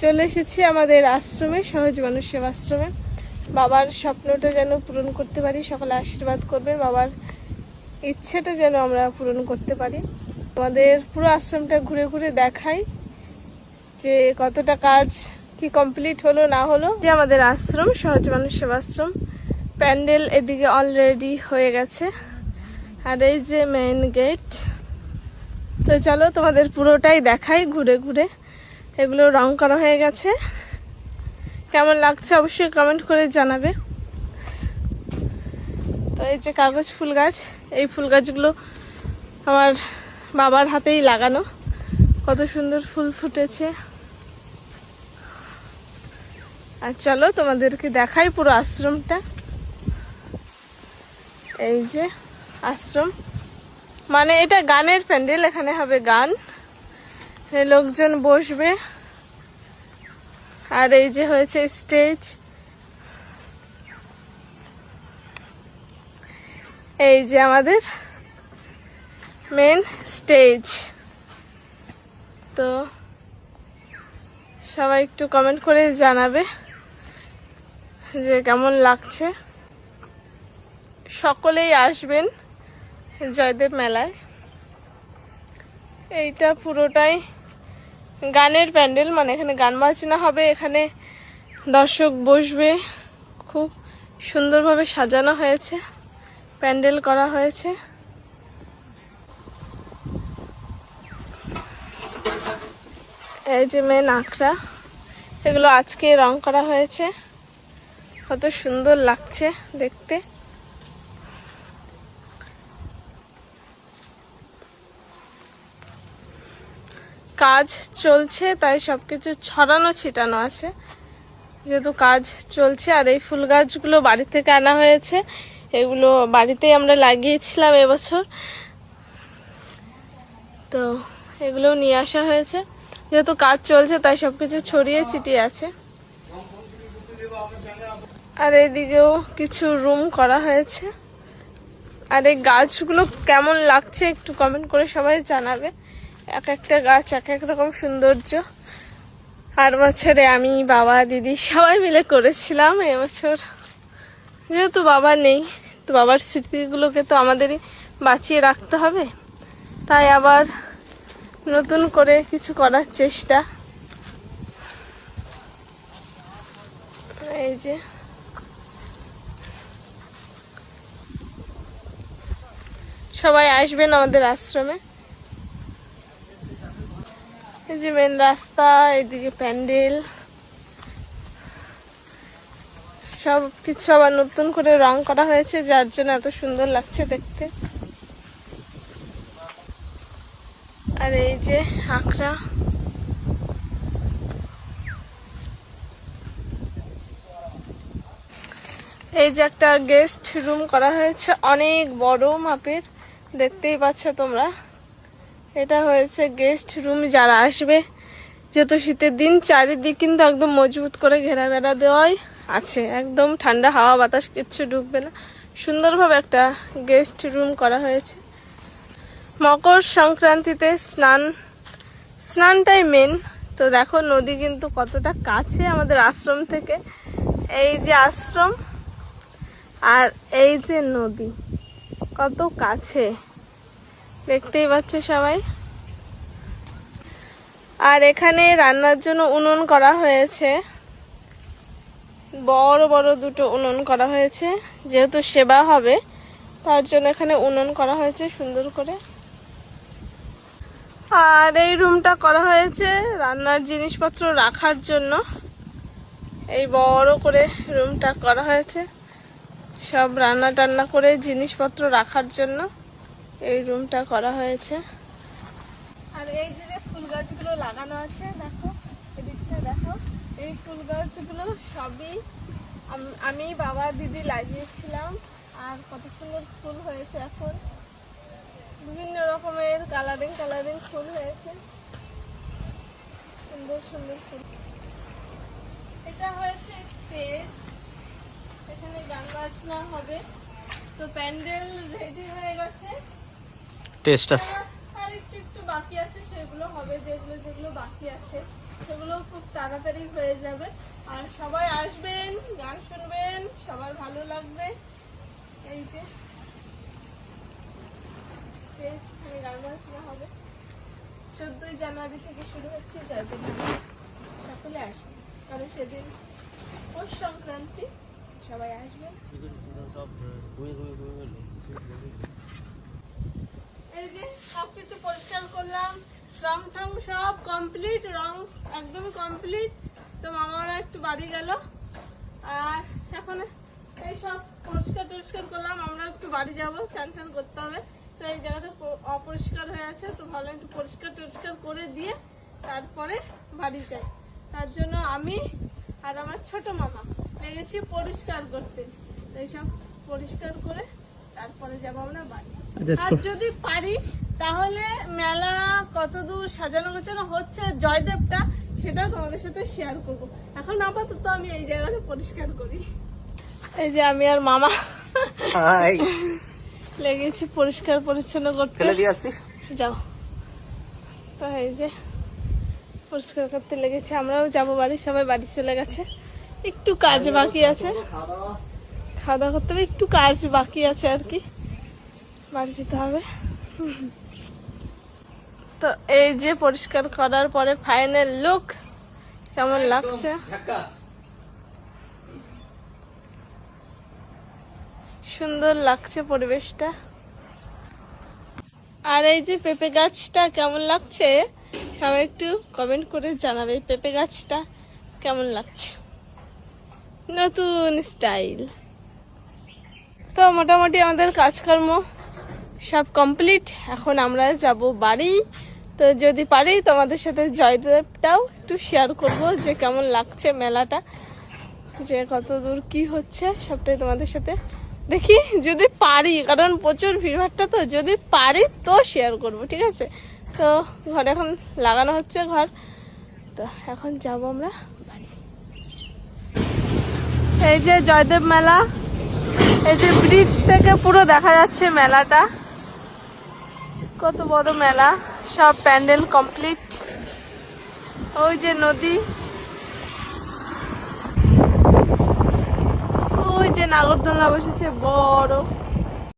চলে এসেছি আমাদের আশ্রমে, সহজ মানুষ সেবা আশ্রমে। বাবার স্বপ্নটা যেন পূরণ করতে পারি, সকলে আশীর্বাদ করবে। বাবার ইচ্ছেটা যেন আমরা পূরণ করতে পারি। আমাদের পুরো আশ্রমটা ঘুরে ঘুরে দেখাই যে কতটা কাজ কি কমপ্লিট হলো, না হলো। যে আমাদের আশ্রম, সহজ মানুষ সেবা আশ্রম। প্যান্ডেল এদিকে অলরেডি হয়ে গেছে। আর এই যে মেইন গেট তো চলো তোমাদের পুরোটাই দেখাই ঘুরে ঘুরে। এগুলো রং করা হয়ে গেছে। কেমন লাগছে অবশ্যই কমেন্ট করে জানাবে। তো এই যে কাগজ ফুল গাছ, এই ফুল গাছগুলো আমার বাবার হাতেই লাগানো। কত সুন্দর ফুল ফুটেছে। আর চলো তোমাদেরকে দেখাই পুরো আশ্রমটা। এই যে আশ্রম। মানে এটা গানের প্যান্ডেল, এখানে হবে গান। লোকজন বসবে। আর এই যে হয়েছে স্টেজ। এই যে আমাদের মেন স্টেজ। তো সবাই একটু কমেন্ট করে জানাবে যে কেমন লাগছে। সকলেই আসবেন জয়দেব মেলায়। এইটা পুরোটাই গানের প্যান্ডেল মানে এখানে গান বাজনা হবে, এখানে দর্শক বসবে। খুব সুন্দরভাবে সাজানো হয়েছে, প্যান্ডেল করা হয়েছে। এই যে মেন আখড়া, এগুলো আজকে রং করা হয়েছে। কত সুন্দর লাগছে দেখতে। কাজ চলছে, তাই সবকিছু ছড়ানো, ছিটানো আছে। যেহেতু কাজ চলছে, আর এই ফুল গাছগুলো বাড়ি থেকে আনা হয়েছে, এগুলো বাড়িতেই আমরা লাগিয়েছিলাম এবছর। তো এগুলো নিয়ে আসা হয়েছে। যেহেতু কাজ চলছে, তাই সবকিছু ছড়িয়ে ছিটিয়ে আছে। আর এদিকেও কিছু রুম করা হয়েছে। আর এই গাছগুলো কেমন লাগছে একটু কমেন্ট করে সবাই জানাবে। এক একটা গাছ, এক এক রকম সৌন্দর্য। আর বছরে আমি, বাবা, দিদি সবাই মিলে করেছিলাম এবছর যেহেতু বাবা নেই, তো বাবার স্মৃতিগুলোকে তো আমাদেরই বাঁচিয়ে রাখতে হবে। তাই আবার নতুন করে কিছু করার চেষ্টা। এই যে। সবাই আসবেন আমাদের আশ্রমে। এই যে মেন রাস্তা, এদিকে প্যান্ডেল। সব কিছু আবার নতুন করে রং করা হয়েছে, যার জন্য এত সুন্দর লাগছে দেখতে। আর এই যে আখড়া। এই যে একটা গেস্ট রুম করা হয়েছে, অনেক বড় মাপের। দেখতেই পাচ্ছ তোমরা। এটা হয়েছে গেস্ট রুম যারা আসবে। যেহেতু শীতের দিন, চারিদিক কিন্তু একদম মজবুত করে ঘেরা বেড়া দেওয়াই আছে। একদম ঠান্ডা হাওয়া, বাতাস, কিচ্ছু ঢুকবে না। সুন্দরভাবে একটা গেস্ট রুম করা হয়েছে। মকর সংক্রান্তিতে স্নান, স্নানটাই মেন তো দেখো, নদী কিন্তু কতটা কাছে আমাদের আশ্রম থেকে। এই যে আশ্রম আর এই যে নদী, কত কাছে। দেখতেই পাচ্ছ সবাই। আর এখানে রান্নার জন্য উনুন করা হয়েছে। বড় বড় দুটো উনুন করা হয়েছে, যেহেতু সেবা হবে, তার জন্য এখানে উনুন করা হয়েছে সুন্দর করে। আর এই রুমটা করা হয়েছে রান্নার জিনিসপত্র রাখার জন্য। এই বড় করে রুমটা করা হয়েছে। সব রান্না টান্না করে জিনিসপত্র রাখার জন্য। এই রুমটা করা হয়েছে। আর এই যে ফুল গাছগুলো লাগানো আছে, দেখো, এদিকটা দেখো, এই ফুল গাছগুলো সবই আমি বাবা দিদি লাগিয়েছিলাম, আর কত সুন্দর ফুল হয়েছে এখন। বিভিন্ন রকমের কালারিং কালারিং ফুল হয়েছে। সুন্দর সুন্দর ফুল। এটা হয়েছে স্টেজ এখানে গান বাজনা হবে। তো প্যান্ডেল রেডি হয়ে গেছে। টেস্ট আছে। আর একটু একটু বাকি আছে সেগুলো হবে যেগুলো যেগুলো বাকি আছে সেগুলো খুব তাড়াতাড়ি হয়ে যাবে। আর সবাই আসবেন গান শুনবেন সবার ভালো লাগবে। এই যে গান বাজনা হবে। চোদ্দই জানুয়ারি থেকে শুরু হচ্ছে জয়দেব সকলে আসবেন কারণ সেদিন পৌষ সংক্রান্তি। সবাই আসবেন সব ঘুরে ঘুরে ঘুরে গেলো এই যে সব কিছু পরিষ্কার করলাম, রং টং সব কমপ্লিট রং একদমই কমপ্লিট তো মামারা একটু বাড়ি গেল। আর এখন এই সব পরিষ্কার টরিষ্কার করলাম, আমরা একটু বাড়ি যাব, চান টান করতে হবে। তো এই জায়গাটা অপরিষ্কার হয়ে আছে, তো ভালো একটু পরিষ্কার টরিষ্কার করে দিয়ে তারপরে বাড়ি যাই। তার জন্য আমি আর আমার ছোট মামা লেগেছি পরিষ্কার করতে। এইসব পরিষ্কার করে তারপরে যাব আমরা বাড়ি। আর যদি পারি তাহলে মেলা কতদূর সাজানো গোছানো হচ্ছে জয়দেবটা সেটা তোমাদের সাথে শেয়ার করব। এখন আপাতত আমি এই জায়গাটা পরিষ্কার করি। এই যে আমি আর মামা লেগেছি পরিষ্কার পরিচ্ছন্ন করতে। যাও। তো এই যে পরিষ্কার করতে লেগেছে আমরাও যাব বাড়ি সবাই বাড়ি চলে গেছে। একটু কাজ বাকি আছে। খাওয়া দাওয়া করতে হবে একটু কাজ বাকি আছে আর কি। বাড়ি যেতে হবে। তো এই যে পরিষ্কার করার পরে ফাইনাল লুক কেমন লাগছে? সুন্দর লাগছে পরিবেশটা। আর এই যে পেঁপে গাছটা কেমন লাগছে? সবাই একটু কমেন্ট করে জানাবে পেঁপে গাছটা কেমন লাগছে। নতুন স্টাইল তো মোটামুটি আমাদের কাজকর্ম সব কমপ্লিট এখন আমরা যাব বাড়ি। তো যদি পারি তোমাদের সাথে জয়দেবটাও একটু শেয়ার করব যে কেমন লাগছে মেলাটা, যে কত দূর কি হচ্ছে, সবটাই তোমাদের সাথে দেখি। যদি পারি, কারণ প্রচুর ভিড়ভাট্টা তো, যদি পারি তো শেয়ার করব, ঠিক আছে? তো ঘর এখন লাগানো হচ্ছে ঘর। তো এখন যাব আমরা বাড়ি। এই যে জয়দেব মেলা, এই যে ব্রিজ থেকে পুরো দেখা যাচ্ছে মেলাটা। কত বড় মেলা। সব প্যান্ডেল কমপ্লিট। ওই যে নদী। ওই যে নাগরদোলা বসেছে বড়।